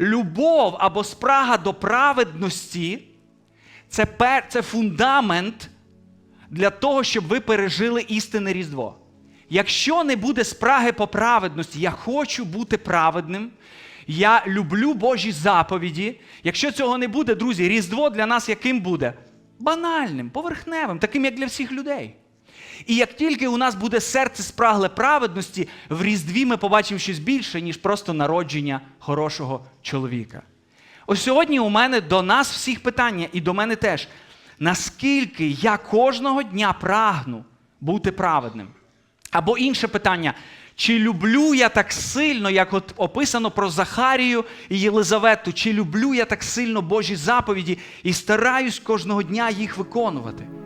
любов або спрага до праведності це, пер, це фундамент для того, щоб ви пережили істинне Різдво. Якщо не буде спраги по праведності, я хочу бути праведним, я люблю Божі заповіді. Якщо цього не буде, друзі, Різдво для нас яким буде? Банальним, поверхневим, таким, як для всіх людей. І як тільки у нас буде серце спрагле праведності, в Різдві ми побачимо щось більше, ніж просто народження хорошого чоловіка. Ось сьогодні у мене до нас всіх питання, і до мене теж. Наскільки я кожного дня прагну бути праведним? Або інше питання: чи люблю я так сильно, як от описано про Захарію і Єлизавету, чи люблю я так сильно Божі заповіді і стараюсь кожного дня їх виконувати?